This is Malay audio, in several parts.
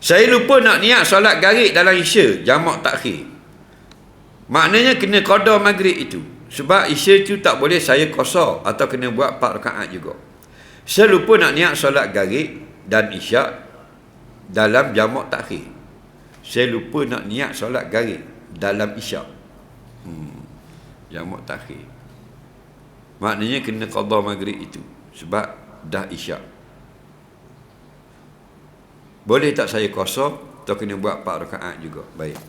Saya lupa nak niat solat garik dalam isya, jamak takhir. Maknanya kena qada maghrib itu. Sebab isya itu tak boleh saya kosor atau kena buat 4 rakaat juga. Saya lupa nak niat solat garik dan isyak dalam jamak takhir. Saya lupa nak niat solat garik dalam isyak. Hmm. Jamak takhir. Maknanya kena qada maghrib itu sebab dah isyak. Boleh tak saya kosor atau kena buat 4 rakaat juga? Baik.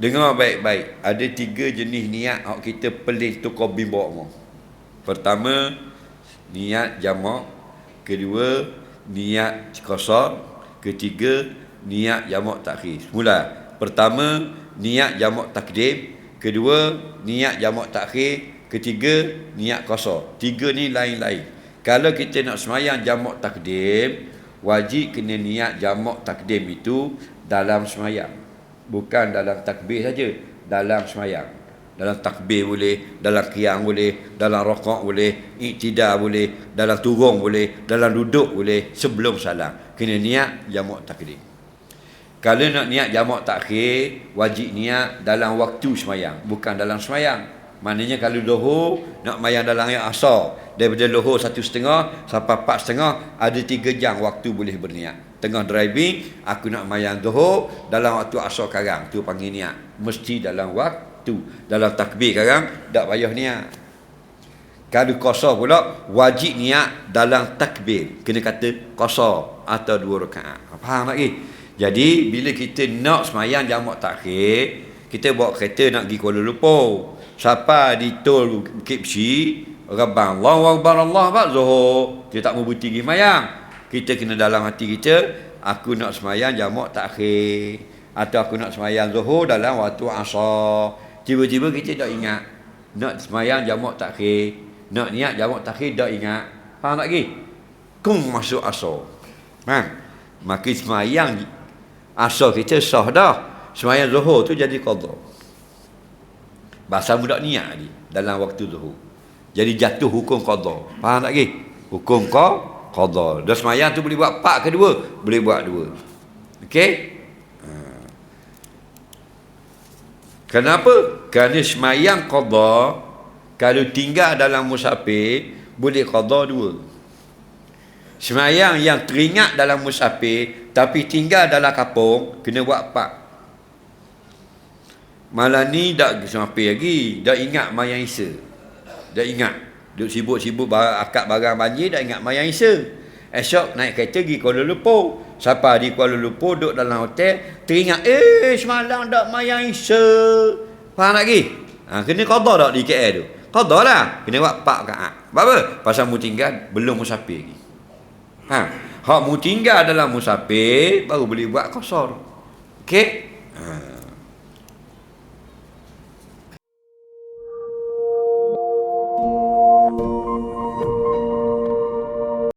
Dengar baik-baik. Ada tiga jenis niat yang kita pelih tu kau bimbo mu. Pertama, niat jamak. Kedua, niat kosor. Ketiga, niat jamak takhir. Mula. Pertama, niat jamak takdim. Kedua, niat jamak takhir. Ketiga, niat kosor. Tiga ni lain-lain. Kalau kita nak semayang jamak takdim, wajib kena niat jamak takdim itu dalam semayang. Bukan dalam takbir saja dalam semayang. Dalam takbir boleh dalam qiyam boleh dalam rokok boleh iktidal boleh dalam turun boleh dalam duduk boleh sebelum salam kena niat jamak takdim. Kalau nak niat jamak takhir wajib niat dalam waktu semayang bukan dalam semayang maknanya kalau lohor nak mayang dalam ayat asar daripada lohor satu setengah sampai empat setengah ada tiga jam waktu boleh berniat. Tengah driving aku nak mayang zuhur dalam waktu asar karang tu panggil niat. Mesti dalam waktu. Dalam takbir karang tak payah niat. Kalau kosor pula wajib niat dalam takbir. Kena kata kosor atau dua rakaat. Faham lagi jadi bila kita nak semayang jamak takhir kita bawa kereta nak pergi Kuala Lumpur siapa di tol Bukit Besi Rabang Allah Akbar Allah Akbar. Zuhur. Kita tak mau pergi mayang kita kena dalam hati kita aku nak semayang jamak takhir atau aku nak semayang zuhur dalam waktu asar. Tiba-tiba kita tak ingat. Nak semayang jamak takhir nak niat jamak takhir tak ingat. Faham tak lagi? Kung masuk asar. Ha? makin semayang asar kita sah dah. Semayang zuhur tu jadi qadha bahasa mudah niat ni dalam waktu zuhur jadi jatuh hukum qadha faham tak lagi hukum qadha qada. Dah semayang tu boleh buat pak kedua, boleh buat dua. Okey? Ha. Kenapa? Kerana semayang qada kalau tinggal dalam musafir boleh qada dua. Semayang yang teringat dalam musafir tapi tinggal dalam kapung kena buat pak. Malam ni dak musafir lagi, dak ingat mayang isa. Dak ingat. Duk sibuk-sibuk akak barang banjir dah ingat mayang isa. Esok naik kereta pergi Kuala Lumpur. Siapa di Kuala Lumpur duduk dalam hotel, teringat eh semalam dak mayang isa. Faham lagi? Ha, kena qada dak di KL tu. Qada lah. Kena buat pak rakaat. Apa? Pasal mu tinggal belum musafir lagi. Ha, hak mu tinggal dalam musafir baru boleh buat kosor. Okey?